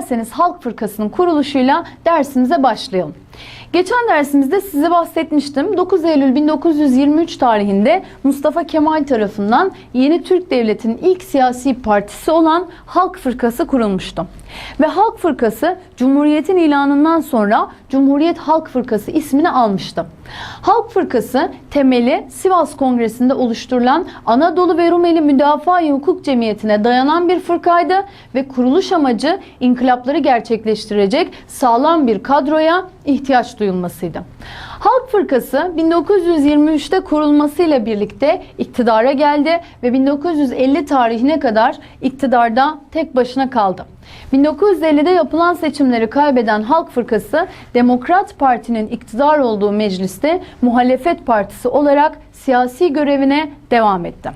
Dilerseniz Halk Fırkası'nın kuruluşuyla dersimize başlayalım. Geçen dersimizde size bahsetmiştim. 9 Eylül 1923 tarihinde Mustafa Kemal tarafından yeni Türk Devleti'nin ilk siyasi partisi olan Halk Fırkası kurulmuştu. Ve Halk Fırkası Cumhuriyet'in ilanından sonra Cumhuriyet Halk Fırkası ismini almıştı. Halk Fırkası temeli Sivas Kongresi'nde oluşturulan Anadolu ve Rumeli Müdafaa Hukuk Cemiyeti'ne dayanan bir fırkaydı ve kuruluş amacı inkılapları gerçekleştirecek sağlam bir kadroya ihtiyaç duyulmasıydı. Halk Fırkası 1923'te kurulmasıyla birlikte iktidara geldi ve 1950 tarihine kadar iktidarda tek başına kaldı. 1950'de yapılan seçimleri kaybeden Halk Fırkası Demokrat Parti'nin iktidar olduğu mecliste muhalefet partisi olarak siyasi görevine devam etti.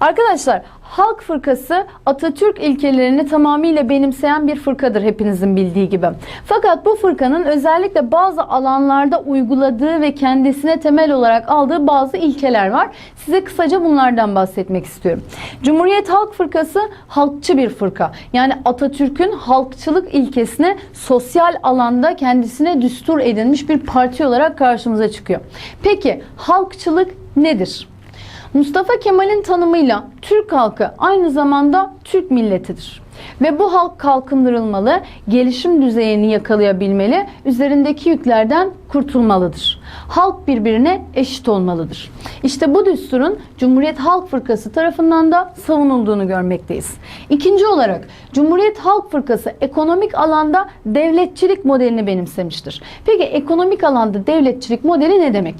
Arkadaşlar Halk Fırkası Atatürk ilkelerini tamamıyla benimseyen bir fırkadır hepinizin bildiği gibi. Fakat bu fırkanın özellikle bazı alanlarda uyguladığı ve kendisine temel olarak aldığı bazı ilkeler var. Size kısaca bunlardan bahsetmek istiyorum. Cumhuriyet Halk Fırkası halkçı bir fırka. Yani Atatürk'ün halkçılık ilkesine sosyal alanda kendisine düstur edilmiş bir parti olarak karşımıza çıkıyor. Peki halkçılık nedir? Mustafa Kemal'in tanımıyla Türk halkı aynı zamanda Türk milletidir. Ve bu halk kalkındırılmalı, gelişim düzeyini yakalayabilmeli, üzerindeki yüklerden kurtulmalıdır. Halk birbirine eşit olmalıdır. İşte bu düsturun Cumhuriyet Halk Fırkası tarafından da savunulduğunu görmekteyiz. İkinci olarak Cumhuriyet Halk Fırkası ekonomik alanda devletçilik modelini benimsemiştir. Peki ekonomik alanda devletçilik modeli ne demek?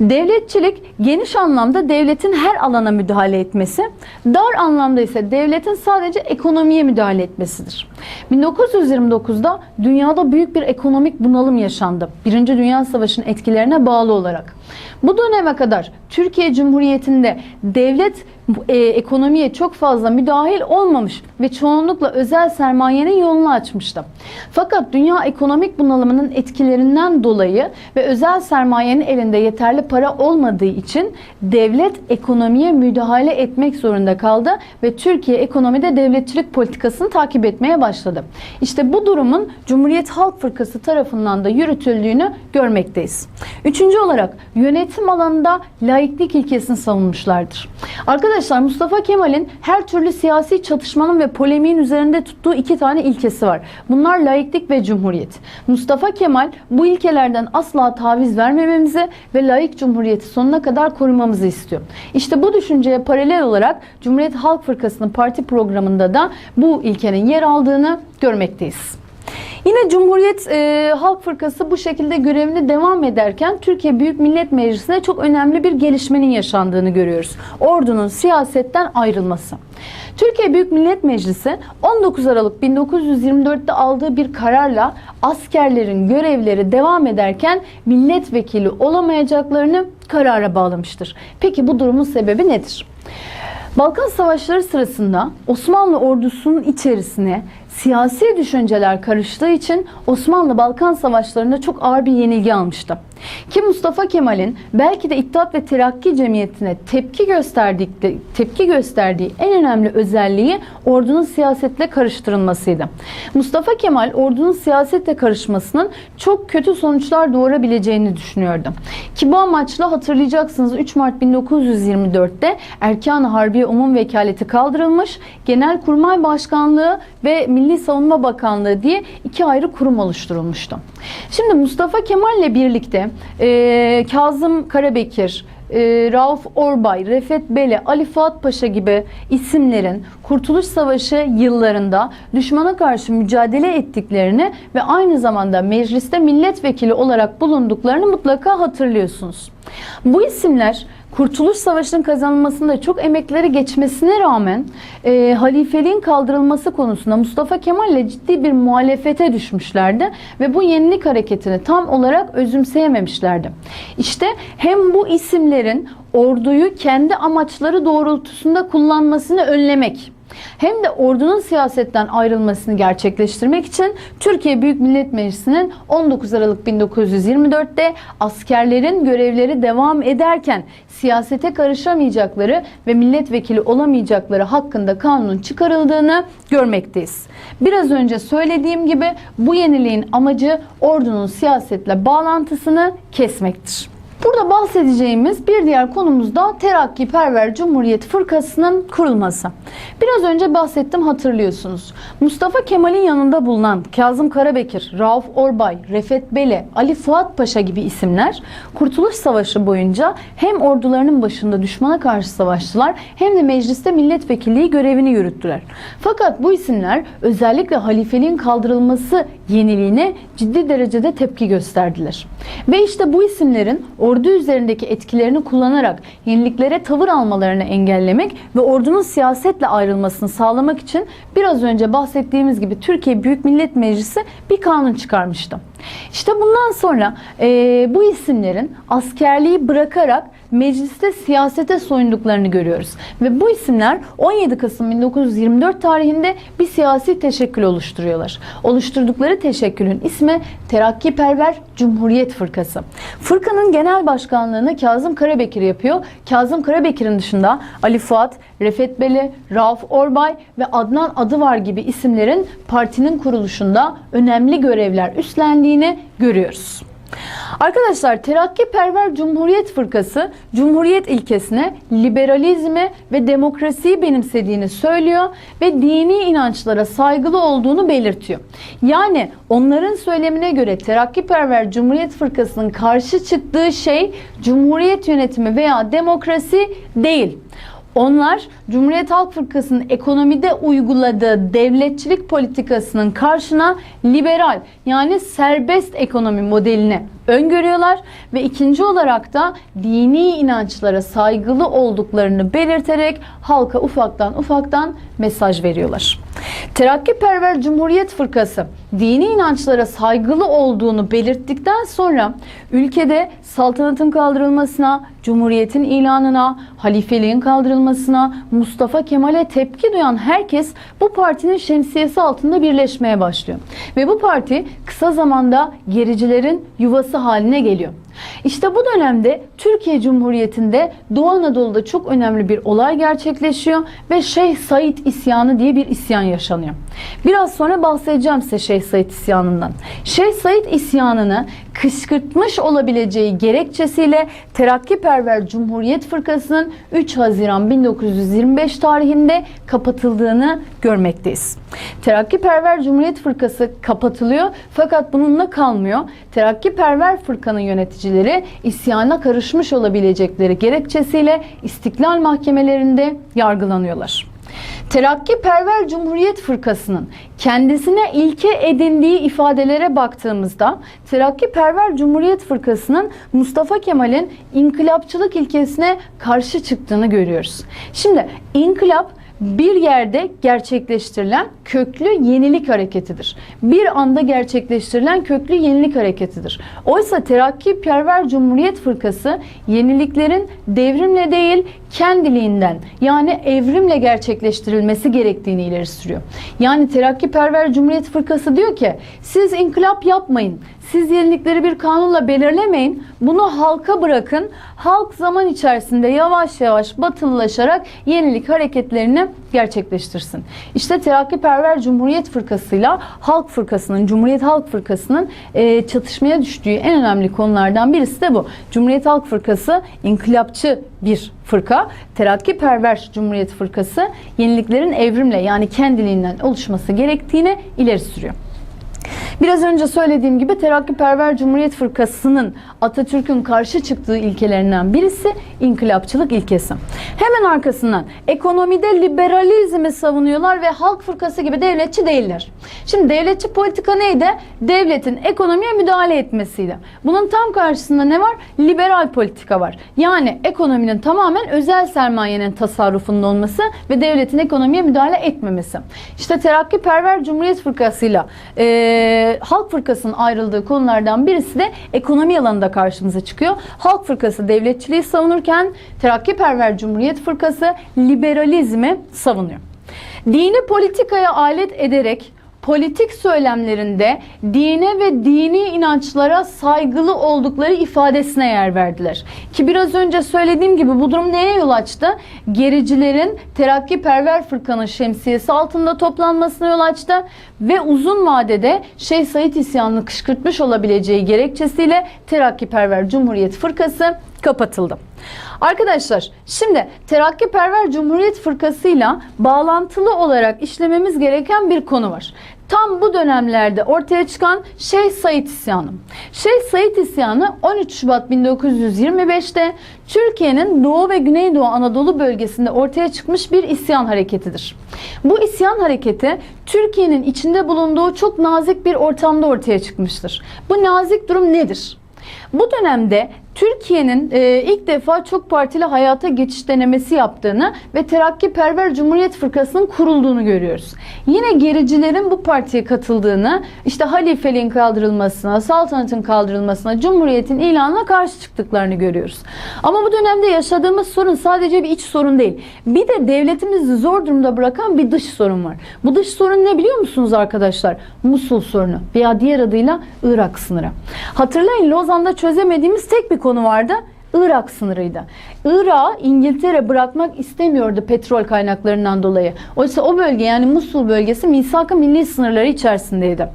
Devletçilik geniş anlamda devletin her alana müdahale etmesi, dar anlamda ise devletin sadece ekonomiye müdahale etmesidir. 1929'da dünyada büyük bir ekonomik bunalım yaşandı. Birinci Dünya Savaşı'nın etkilerine bağlı olarak. Bu döneme kadar Türkiye Cumhuriyeti'nde devlet e, ekonomiye çok fazla müdahil olmamış ve çoğunlukla özel sermayenin yolunu açmıştı. Fakat dünya ekonomik bunalımının etkilerinden dolayı ve özel sermayenin elinde yeterli para olmadığı için devlet ekonomiye müdahale etmek zorunda kaldı ve Türkiye ekonomide devletçilik politikasını takip etmeye başladı. İşte bu durumun Cumhuriyet Halk Fırkası tarafından da yürütüldüğünü görmekteyiz. Üçüncü olarak yönetim alanında laiklik ilkesini savunmuşlardır. Arkadaşlar Mustafa Kemal'in her türlü siyasi çatışmanın ve polemiğin üzerinde tuttuğu iki tane ilkesi var. Bunlar laiklik ve cumhuriyet. Mustafa Kemal bu ilkelerden asla taviz vermememizi ve laik cumhuriyeti sonuna kadar korumamızı istiyor. İşte bu düşünceye paralel olarak Cumhuriyet Halk Fırkası'nın parti programında da bu ilkenin yer aldığını görmekteyiz. Yine Cumhuriyet e, Halk Fırkası bu şekilde görevine devam ederken Türkiye Büyük Millet Meclisi'ne çok önemli bir gelişmenin yaşandığını görüyoruz. Ordunun siyasetten ayrılması. Türkiye Büyük Millet Meclisi 19 Aralık 1924'te aldığı bir kararla askerlerin görevleri devam ederken milletvekili olamayacaklarını karara bağlamıştır. Peki bu durumun sebebi nedir? Balkan Savaşları sırasında Osmanlı ordusunun içerisine siyasi düşünceler karıştığı için Osmanlı Balkan Savaşları'nda çok ağır bir yenilgi almıştı. Ki Mustafa Kemal'in belki de İttihat ve Terakki Cemiyeti'ne tepki gösterdiği, tepki gösterdiği en önemli özelliği ordunun siyasetle karıştırılmasıydı. Mustafa Kemal ordunun siyasetle karışmasının çok kötü sonuçlar doğurabileceğini düşünüyordu. Ki bu amaçla hatırlayacaksınız 3 Mart 1924'te Erkan-ı Harbiye Umum Vekaleti kaldırılmış, Genelkurmay Başkanlığı ve Milli Savunma Bakanlığı diye iki ayrı kurum oluşturulmuştu. Şimdi Mustafa Kemal ile birlikte e, Kazım Karabekir, e, Rauf Orbay, Refet Bele, Ali Fuat Paşa gibi isimlerin Kurtuluş Savaşı yıllarında düşmana karşı mücadele ettiklerini ve aynı zamanda mecliste milletvekili olarak bulunduklarını mutlaka hatırlıyorsunuz. Bu isimler Kurtuluş Savaşı'nın kazanılmasında çok emekleri geçmesine rağmen e, halifeliğin kaldırılması konusunda Mustafa Kemal ile ciddi bir muhalefete düşmüşlerdi ve bu yenilik hareketini tam olarak özümseyememişlerdi. İşte hem bu isimlerin orduyu kendi amaçları doğrultusunda kullanmasını önlemek hem de ordunun siyasetten ayrılmasını gerçekleştirmek için Türkiye Büyük Millet Meclisi'nin 19 Aralık 1924'te askerlerin görevleri devam ederken siyasete karışamayacakları ve milletvekili olamayacakları hakkında kanun çıkarıldığını görmekteyiz. Biraz önce söylediğim gibi bu yeniliğin amacı ordunun siyasetle bağlantısını kesmektir. Burada bahsedeceğimiz bir diğer konumuz da Terakkiperver Cumhuriyet Fırkası'nın kurulması. Biraz önce bahsettim hatırlıyorsunuz. Mustafa Kemal'in yanında bulunan Kazım Karabekir, Rauf Orbay, Refet Bele, Ali Fuat Paşa gibi isimler Kurtuluş Savaşı boyunca hem ordularının başında düşmana karşı savaştılar hem de mecliste milletvekilliği görevini yürüttüler. Fakat bu isimler özellikle halifeliğin kaldırılması yeniliğine ciddi derecede tepki gösterdiler. Ve işte bu isimlerin ordu üzerindeki etkilerini kullanarak yeniliklere tavır almalarını engellemek ve ordunun siyasetle ayrılmasını sağlamak için biraz önce bahsettiğimiz gibi Türkiye Büyük Millet Meclisi bir kanun çıkarmıştı. İşte bundan sonra eee, bu isimlerin askerliği bırakarak mecliste siyasete soyunduklarını görüyoruz. Ve bu isimler 17 Kasım 1924 tarihinde bir siyasi teşekkül oluşturuyorlar. Oluşturdukları teşekkülün ismi Terakkiperver Cumhuriyet Fırkası. Fırkanın genel başkanlığını Kazım Karabekir yapıyor. Kazım Karabekir'in dışında Ali Fuat, Refet Beli, Rauf Orbay ve Adnan Adıvar gibi isimlerin partinin kuruluşunda önemli görevler üstlendiğini görüyoruz. Arkadaşlar Terakkiperver Cumhuriyet Fırkası Cumhuriyet ilkesine liberalizmi ve demokrasiyi benimsediğini söylüyor ve dini inançlara saygılı olduğunu belirtiyor. Yani onların söylemine göre Terakkiperver Cumhuriyet Fırkası'nın karşı çıktığı şey Cumhuriyet yönetimi veya demokrasi değil. Onlar Cumhuriyet Halk Fırkası'nın ekonomide uyguladığı devletçilik politikasının karşına liberal yani serbest ekonomi modelini öngörüyorlar ve ikinci olarak da dini inançlara saygılı olduklarını belirterek halka ufaktan ufaktan mesaj veriyorlar. Terakkiperver Cumhuriyet Fırkası dini inançlara saygılı olduğunu belirttikten sonra ülkede saltanatın kaldırılmasına, cumhuriyetin ilanına, halifeliğin kaldırılmasına, Mustafa Kemal'e tepki duyan herkes bu partinin şemsiyesi altında birleşmeye başlıyor. Ve bu parti kısa zamanda gericilerin yuvası haline geliyor. İşte bu dönemde Türkiye Cumhuriyeti'nde Doğu Anadolu'da çok önemli bir olay gerçekleşiyor ve Şeyh Said isyanı diye bir isyan yaşanıyor. Biraz sonra bahsedeceğim size Şeyh Said isyanından. Şeyh Said isyanını kışkırtmış olabileceği gerekçesiyle Terakkiperver Cumhuriyet Fırkası'nın 3 Haziran 1925 tarihinde kapatıldığını görmekteyiz. Terakkiperver Cumhuriyet Fırkası kapatılıyor fakat bununla kalmıyor. Terakkiperver Fırkanın yöneticileri isyana karışmış olabilecekleri gerekçesiyle istiklal mahkemelerinde yargılanıyorlar. Terakkiperver Cumhuriyet Fırkası'nın kendisine ilke edindiği ifadelere baktığımızda Terakkiperver Cumhuriyet Fırkası'nın Mustafa Kemal'in inkılapçılık ilkesine karşı çıktığını görüyoruz. Şimdi inkılap bir yerde gerçekleştirilen köklü yenilik hareketidir. Bir anda gerçekleştirilen köklü yenilik hareketidir. Oysa Terakkiperver Cumhuriyet Fırkası yeniliklerin devrimle değil kendiliğinden yani evrimle gerçekleştirilmesi gerektiğini ileri sürüyor. Yani Terakkiperver Cumhuriyet Fırkası diyor ki siz inkılap yapmayın. Siz yenilikleri bir kanunla belirlemeyin. Bunu halka bırakın. Halk zaman içerisinde yavaş yavaş batılılaşarak yenilik hareketlerini gerçekleştirsin. İşte Terakkiperver Cumhuriyet Fırkası'yla Halk Fırkası'nın, Cumhuriyet Halk Fırkası'nın e, çatışmaya düştüğü en önemli konulardan birisi de bu. Cumhuriyet Halk Fırkası inkılapçı bir fırka. Terakkiperver Cumhuriyet Fırkası yeniliklerin evrimle yani kendiliğinden oluşması gerektiğini ileri sürüyor. Biraz önce söylediğim gibi Terakkiperver Cumhuriyet Fırkası'nın Atatürk'ün karşı çıktığı ilkelerinden birisi inkılapçılık ilkesi. Hemen arkasından ekonomide liberalizmi savunuyorlar ve Halk Fırkası gibi devletçi değiller. Şimdi devletçi politika neydi? Devletin ekonomiye müdahale etmesiydi. Bunun tam karşısında ne var? Liberal politika var. Yani ekonominin tamamen özel sermayenin tasarrufunda olması ve devletin ekonomiye müdahale etmemesi. İşte Terakkiperver Cumhuriyet Fırkası'yla eee Halk Fırkası'nın ayrıldığı konulardan birisi de ekonomi alanında karşımıza çıkıyor. Halk Fırkası devletçiliği savunurken Terakkiperver Cumhuriyet Fırkası liberalizmi savunuyor. Dini politikaya alet ederek politik söylemlerinde dine ve dini inançlara saygılı oldukları ifadesine yer verdiler. Ki biraz önce söylediğim gibi bu durum neye yol açtı? Gericilerin terakkiperver fırkanın şemsiyesi altında toplanmasına yol açtı ve uzun vadede Şeyh Said isyanını kışkırtmış olabileceği gerekçesiyle terakkiperver Cumhuriyet Fırkası kapatıldı. Arkadaşlar şimdi Terakkiperver Cumhuriyet Fırkası'yla bağlantılı olarak işlememiz gereken bir konu var. Tam bu dönemlerde ortaya çıkan Şeyh Said isyanı. Şeyh Said isyanı 13 Şubat 1925'te Türkiye'nin Doğu ve Güneydoğu Anadolu bölgesinde ortaya çıkmış bir isyan hareketidir. Bu isyan hareketi Türkiye'nin içinde bulunduğu çok nazik bir ortamda ortaya çıkmıştır. Bu nazik durum nedir? Bu dönemde Türkiye'nin e, ilk defa çok partili hayata geçiş denemesi yaptığını ve Terakkiperver Cumhuriyet Fırkası'nın kurulduğunu görüyoruz. Yine gericilerin bu partiye katıldığını, işte halifeliğin kaldırılmasına, saltanatın kaldırılmasına, cumhuriyetin ilanına karşı çıktıklarını görüyoruz. Ama bu dönemde yaşadığımız sorun sadece bir iç sorun değil. Bir de devletimizi zor durumda bırakan bir dış sorun var. Bu dış sorun ne biliyor musunuz arkadaşlar? Musul sorunu veya diğer adıyla Irak sınırı. Hatırlayın Lozan'da çözemediğimiz tek bir konu vardı. Irak sınırıydı. Irak'ı İngiltere bırakmak istemiyordu petrol kaynaklarından dolayı. Oysa o bölge yani Musul bölgesi misak-ı milli sınırları içerisindeydi.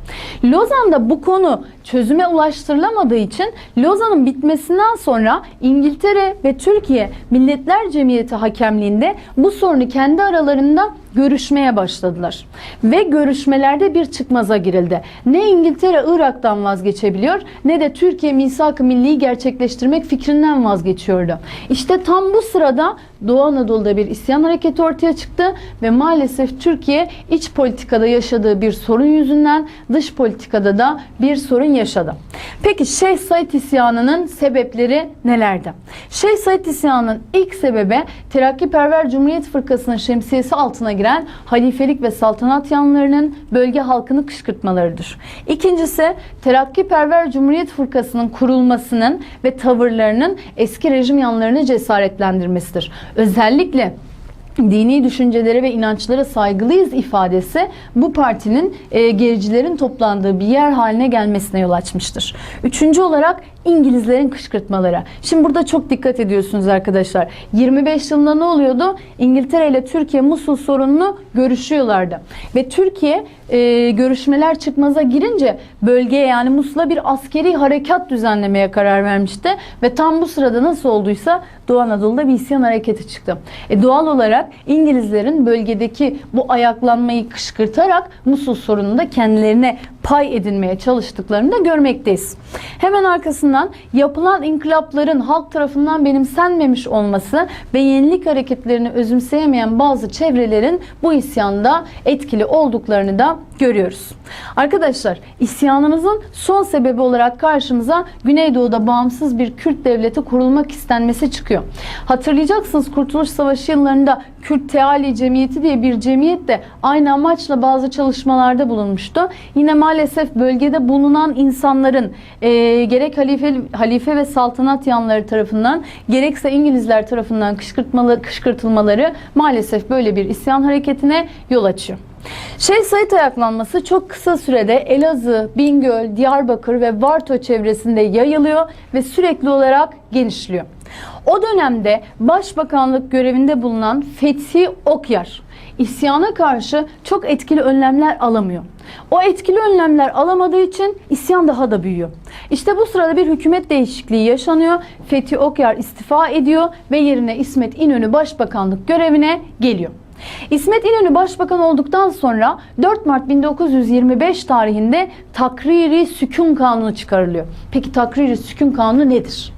Lozan'da bu konu çözüme ulaştırılamadığı için Lozan'ın bitmesinden sonra İngiltere ve Türkiye Milletler Cemiyeti hakemliğinde bu sorunu kendi aralarında görüşmeye başladılar. Ve görüşmelerde bir çıkmaza girildi. Ne İngiltere Irak'tan vazgeçebiliyor ne de Türkiye misak-ı milliyi gerçekleştirmek fikrinden vazgeçiyordu. İşte tam bu sırada Doğu Anadolu'da bir isyan hareketi ortaya çıktı ve maalesef Türkiye iç politikada yaşadığı bir sorun yüzünden dış politikada da bir sorun yaşadı. Peki Şeyh Said isyanının sebepleri nelerdi? Şeyh Said isyanının ilk sebebi Terakkiperver Cumhuriyet Fırkası'nın şemsiyesi altına giren halifelik ve saltanat yanlarının bölge halkını kışkırtmalarıdır. İkincisi Terakkiperver Cumhuriyet Fırkası'nın kurulmasının ve tavırlarının eski rejim yanlarını cesaretlendirmesidir. Özellikle dini düşüncelere ve inançlara saygılıyız ifadesi bu partinin e, gericilerin toplandığı bir yer haline gelmesine yol açmıştır. Üçüncü olarak İngilizlerin kışkırtmaları. Şimdi burada çok dikkat ediyorsunuz arkadaşlar. 25 yılında ne oluyordu? İngiltere ile Türkiye Musul sorununu görüşüyorlardı. Ve Türkiye e, görüşmeler çıkmaza girince bölgeye yani Musul'a bir askeri harekat düzenlemeye karar vermişti. Ve tam bu sırada nasıl olduysa Doğu Anadolu'da bir isyan hareketi çıktı. E, doğal olarak İngilizlerin bölgedeki bu ayaklanmayı kışkırtarak Musul sorununda kendilerine pay edinmeye çalıştıklarını da görmekteyiz. Hemen arkasından yapılan inkılapların halk tarafından benimsenmemiş olması ve yenilik hareketlerini özümseyemeyen bazı çevrelerin bu isyanda etkili olduklarını da görüyoruz. Arkadaşlar isyanımızın son sebebi olarak karşımıza Güneydoğu'da bağımsız bir Kürt devleti kurulmak istenmesi çıkıyor. Hatırlayacaksınız Kurtuluş Savaşı yıllarında Kürt Teali Cemiyeti diye bir cemiyet de aynı amaçla bazı çalışmalarda bulunmuştu. Yine maalesef bölgede bulunan insanların e, gerek halife, halife ve saltanat yanları tarafından gerekse İngilizler tarafından kışkırtmalı, kışkırtılmaları maalesef böyle bir isyan hareketine yol açıyor. Şeyh Said ayaklanması çok kısa sürede Elazığ, Bingöl, Diyarbakır ve Varto çevresinde yayılıyor ve sürekli olarak genişliyor. O dönemde başbakanlık görevinde bulunan Fethi Okyar isyana karşı çok etkili önlemler alamıyor. O etkili önlemler alamadığı için isyan daha da büyüyor. İşte bu sırada bir hükümet değişikliği yaşanıyor. Fethi Okyar istifa ediyor ve yerine İsmet İnönü başbakanlık görevine geliyor. İsmet İnönü başbakan olduktan sonra 4 Mart 1925 tarihinde Takriri Sükun Kanunu çıkarılıyor. Peki Takriri Sükun Kanunu nedir?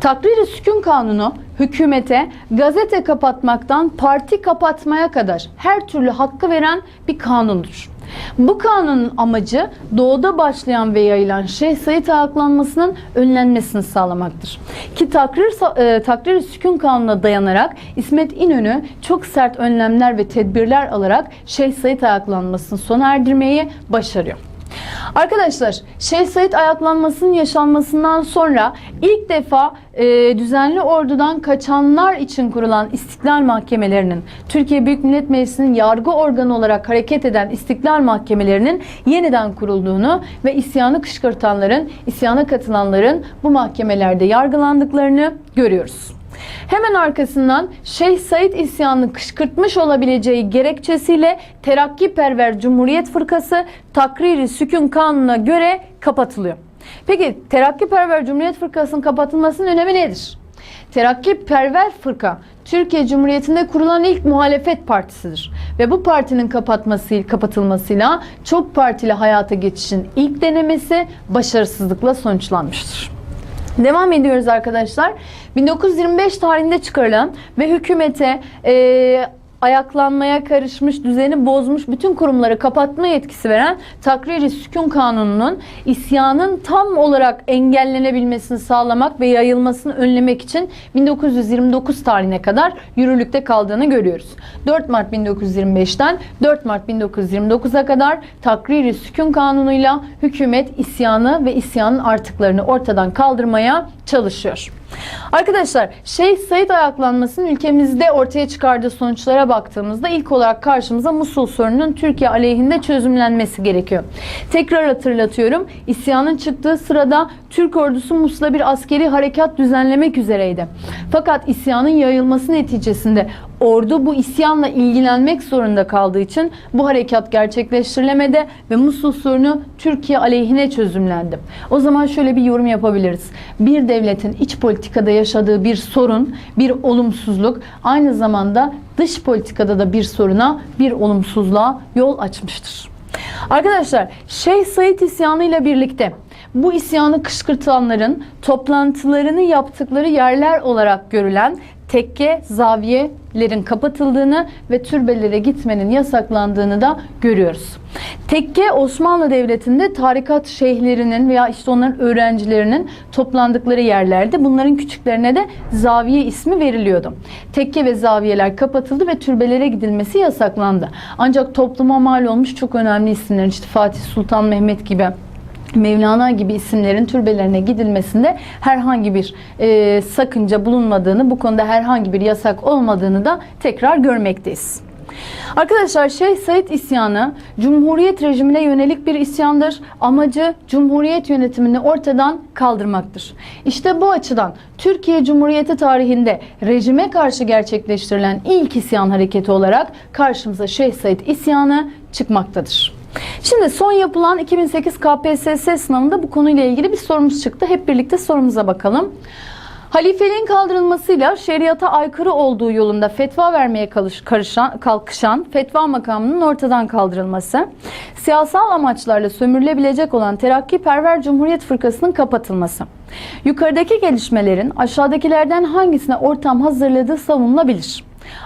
Takriri Sükun Kanunu hükümete gazete kapatmaktan parti kapatmaya kadar her türlü hakkı veren bir kanundur. Bu kanunun amacı doğuda başlayan ve yayılan Şeyh Said ayaklanmasının önlenmesini sağlamaktır. Ki takrir, e, takrir sükun kanununa dayanarak İsmet İnönü çok sert önlemler ve tedbirler alarak Şeyh Said ayaklanmasını sona erdirmeyi başarıyor. Arkadaşlar Şeyh Said ayaklanmasının yaşanmasından sonra ilk defa e, düzenli ordudan kaçanlar için kurulan İstiklal Mahkemelerinin Türkiye Büyük Millet Meclisi'nin yargı organı olarak hareket eden İstiklal Mahkemelerinin yeniden kurulduğunu ve isyanı kışkırtanların, isyana katılanların bu mahkemelerde yargılandıklarını görüyoruz. Hemen arkasından Şeyh Said isyanını kışkırtmış olabileceği gerekçesiyle Terakkiperver Cumhuriyet Fırkası Takriri Sükun Kanunu'na göre kapatılıyor. Peki Terakkiperver Cumhuriyet Fırkası'nın kapatılmasının önemi nedir? Terakkiperver Fırka Türkiye Cumhuriyeti'nde kurulan ilk muhalefet partisidir. Ve bu partinin kapatması, kapatılmasıyla çok partili hayata geçişin ilk denemesi başarısızlıkla sonuçlanmıştır. Devam ediyoruz arkadaşlar. 1925 tarihinde çıkarılan ve hükümete e, ayaklanmaya karışmış, düzeni bozmuş bütün kurumları kapatma yetkisi veren Takriri Sükun Kanunu'nun isyanın tam olarak engellenebilmesini sağlamak ve yayılmasını önlemek için 1929 tarihine kadar yürürlükte kaldığını görüyoruz. 4 Mart 1925'ten 4 Mart 1929'a kadar Takriri Sükun Kanunu'yla hükümet isyanı ve isyanın artıklarını ortadan kaldırmaya çalışıyor. Arkadaşlar Şeyh Said ayaklanmasının ülkemizde ortaya çıkardığı sonuçlara baktığımızda ilk olarak karşımıza Musul sorununun Türkiye aleyhinde çözümlenmesi gerekiyor. Tekrar hatırlatıyorum. İsyanın çıktığı sırada Türk ordusu Musul'a bir askeri harekat düzenlemek üzereydi. Fakat isyanın yayılması neticesinde ordu bu isyanla ilgilenmek zorunda kaldığı için bu harekat gerçekleştirilemedi ve Musul sorunu Türkiye aleyhine çözümlendi. O zaman şöyle bir yorum yapabiliriz. Bir devletin iç politikada yaşadığı bir sorun, bir olumsuzluk aynı zamanda dış politikada da bir soruna, bir olumsuzluğa yol açmıştır. Arkadaşlar Şeyh Said isyanı ile birlikte bu isyanı kışkırtanların toplantılarını yaptıkları yerler olarak görülen tekke, zaviyelerin kapatıldığını ve türbelere gitmenin yasaklandığını da görüyoruz. Tekke Osmanlı Devleti'nde tarikat şeyhlerinin veya işte onların öğrencilerinin toplandıkları yerlerde bunların küçüklerine de zaviye ismi veriliyordu. Tekke ve zaviyeler kapatıldı ve türbelere gidilmesi yasaklandı. Ancak topluma mal olmuş çok önemli isimler işte Fatih Sultan Mehmet gibi Mevlana gibi isimlerin türbelerine gidilmesinde herhangi bir e, sakınca bulunmadığını, bu konuda herhangi bir yasak olmadığını da tekrar görmekteyiz. Arkadaşlar Şeyh Said isyanı Cumhuriyet rejimine yönelik bir isyandır. Amacı Cumhuriyet yönetimini ortadan kaldırmaktır. İşte bu açıdan Türkiye Cumhuriyeti tarihinde rejime karşı gerçekleştirilen ilk isyan hareketi olarak karşımıza Şeyh Said isyanı çıkmaktadır. Şimdi son yapılan 2008 KPSS sınavında bu konuyla ilgili bir sorumuz çıktı. Hep birlikte sorumuza bakalım. Halifeliğin kaldırılmasıyla şeriata aykırı olduğu yolunda fetva vermeye karışan, kalkışan fetva makamının ortadan kaldırılması, siyasal amaçlarla sömürülebilecek olan Terakkiperver Cumhuriyet Fırkası'nın kapatılması. Yukarıdaki gelişmelerin aşağıdakilerden hangisine ortam hazırladığı savunulabilir?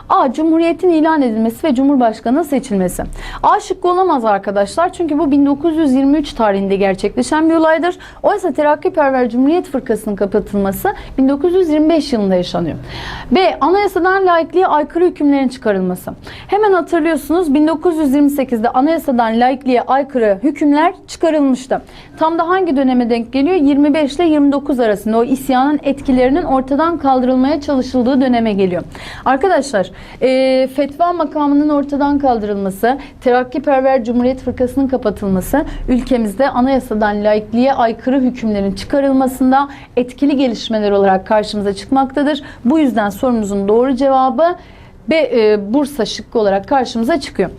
A. Cumhuriyetin ilan edilmesi ve Cumhurbaşkanı seçilmesi. A şıkkı olamaz arkadaşlar. Çünkü bu 1923 tarihinde gerçekleşen bir olaydır. Oysa Terakkiperver Cumhuriyet Fırkası'nın kapatılması 1925 yılında yaşanıyor. B. Anayasadan laikliğe aykırı hükümlerin çıkarılması. Hemen hatırlıyorsunuz 1928'de anayasadan laikliğe aykırı hükümler çıkarılmıştı. Tam da hangi döneme denk geliyor? 25 ile 29 arasında o isyanın etkilerinin ortadan kaldırılmaya çalışıldığı döneme geliyor. Arkadaşlar e, fetva makamının ortadan kaldırılması, Terakkiperver Cumhuriyet Fırkası'nın kapatılması, ülkemizde anayasadan laikliğe aykırı hükümlerin çıkarılmasında etkili gelişmeler olarak karşımıza çıkmaktadır. Bu yüzden sorumuzun doğru cevabı B e, Bursa şıkkı olarak karşımıza çıkıyor.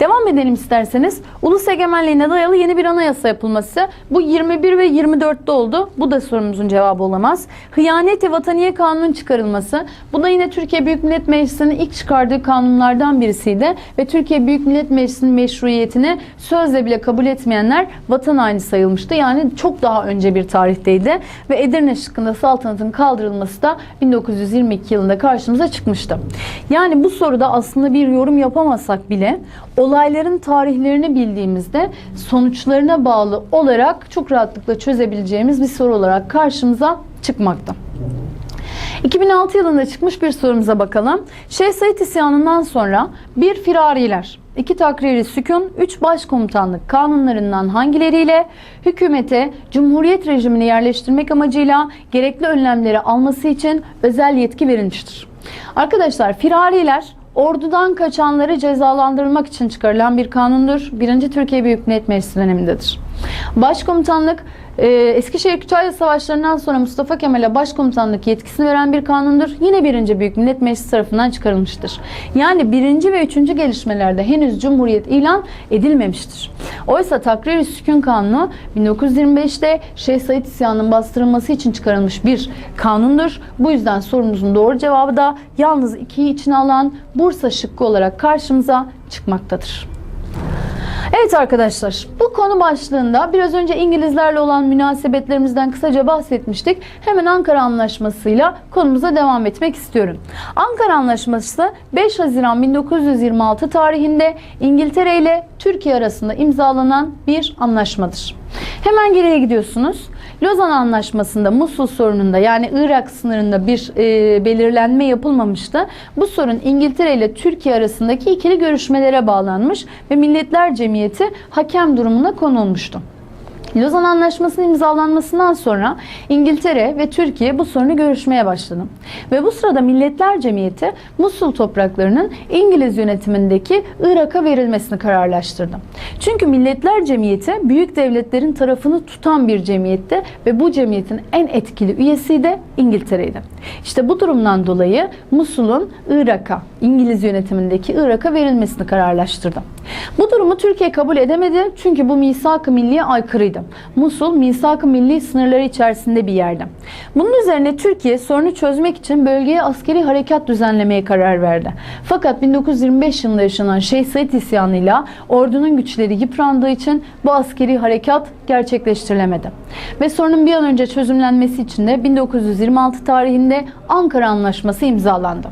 Devam edelim isterseniz. Ulus egemenliğine dayalı yeni bir anayasa yapılması. Bu 21 ve 24'te oldu. Bu da sorumuzun cevabı olamaz. Hıyanet ve vataniye kanunun çıkarılması. Bu da yine Türkiye Büyük Millet Meclisi'nin ilk çıkardığı kanunlardan birisiydi. Ve Türkiye Büyük Millet Meclisi'nin meşruiyetini sözle bile kabul etmeyenler vatan haini sayılmıştı. Yani çok daha önce bir tarihteydi. Ve Edirne şıkkında saltanatın kaldırılması da 1922 yılında karşımıza çıkmıştı. Yani bu soruda aslında bir yorum yapamasak bile olayların tarihlerini bildiğimizde sonuçlarına bağlı olarak çok rahatlıkla çözebileceğimiz bir soru olarak karşımıza çıkmakta. 2006 yılında çıkmış bir sorumuza bakalım. Şeyh Said isyanından sonra bir firariler 2 takriri sükun, 3 başkomutanlık kanunlarından hangileriyle hükümete Cumhuriyet rejimini yerleştirmek amacıyla gerekli önlemleri alması için özel yetki verilmiştir. Arkadaşlar firariler ordudan kaçanları cezalandırmak için çıkarılan bir kanundur. 1. Türkiye Büyük Millet Meclisi dönemindedir. Başkomutanlık e, Eskişehir Kütahya Savaşları'ndan sonra Mustafa Kemal'e başkomutanlık yetkisini veren bir kanundur. Yine 1. Büyük Millet Meclisi tarafından çıkarılmıştır. Yani 1. ve 3. gelişmelerde henüz Cumhuriyet ilan edilmemiştir. Oysa Takrir-i Sükun Kanunu 1925'te Şeyh Said isyanının bastırılması için çıkarılmış bir kanundur. Bu yüzden sorumuzun doğru cevabı da yalnız ikiyi içine alan Bursa şıkkı olarak karşımıza çıkmaktadır. Evet arkadaşlar bu konu başlığında biraz önce İngilizlerle olan münasebetlerimizden kısaca bahsetmiştik. Hemen Ankara Anlaşması'yla konumuza devam etmek istiyorum. Ankara Anlaşması 5 Haziran 1926 tarihinde İngiltere ile Türkiye arasında imzalanan bir anlaşmadır. Hemen geriye gidiyorsunuz. Lozan Anlaşması'nda Musul sorununda yani Irak sınırında bir e, belirlenme yapılmamıştı. Bu sorun İngiltere ile Türkiye arasındaki ikili görüşmelere bağlanmış ve Milletler Cemiyeti hakem durumuna konulmuştu. Lozan Anlaşması'nın imzalanmasından sonra İngiltere ve Türkiye bu sorunu görüşmeye başladı. Ve bu sırada Milletler Cemiyeti Musul topraklarının İngiliz yönetimindeki Irak'a verilmesini kararlaştırdı. Çünkü Milletler Cemiyeti büyük devletlerin tarafını tutan bir cemiyetti ve bu cemiyetin en etkili üyesi de İngiltere'ydi. İşte bu durumdan dolayı Musul'un Irak'a, İngiliz yönetimindeki Irak'a verilmesini kararlaştırdı. Bu durumu Türkiye kabul edemedi çünkü bu misak-ı milliye aykırıydı. Musul misak-ı milli sınırları içerisinde bir yerde. Bunun üzerine Türkiye sorunu çözmek için bölgeye askeri harekat düzenlemeye karar verdi. Fakat 1925 yılında yaşanan Şeyh Said isyanıyla ordunun güçleri yıprandığı için bu askeri harekat gerçekleştirilemedi. Ve sorunun bir an önce çözümlenmesi için de 1926 tarihinde Ankara Anlaşması imzalandı.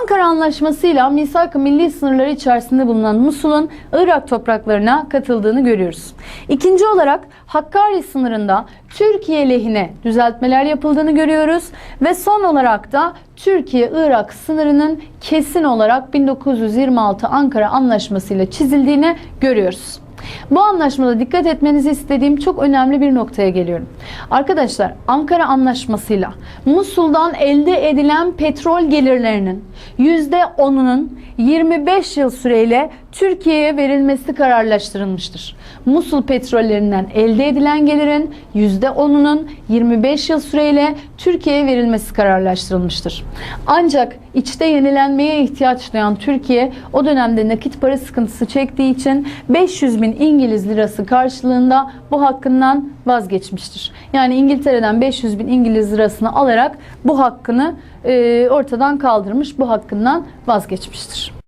Ankara Anlaşması'yla misak-ı milli sınırları içerisinde bulunan Musul'un Irak topraklarına katıldığını görüyoruz. İkinci olarak Hakkari sınırında Türkiye lehine düzeltmeler yapıldığını görüyoruz ve son olarak da Türkiye-Irak sınırının kesin olarak 1926 Ankara Anlaşması ile çizildiğini görüyoruz. Bu anlaşmada dikkat etmenizi istediğim çok önemli bir noktaya geliyorum. Arkadaşlar Ankara Anlaşması'yla Musul'dan elde edilen petrol gelirlerinin %10'unun 25 yıl süreyle Türkiye'ye verilmesi kararlaştırılmıştır. Musul petrollerinden elde edilen gelirin %10'unun 25 yıl süreyle Türkiye'ye verilmesi kararlaştırılmıştır. Ancak içte yenilenmeye ihtiyaç duyan Türkiye o dönemde nakit para sıkıntısı çektiği için 500 bin İngiliz lirası karşılığında bu hakkından vazgeçmiştir. Yani İngiltere'den 500 bin İngiliz lirasını alarak bu hakkını ortadan kaldırmış, bu hakkından vazgeçmiştir.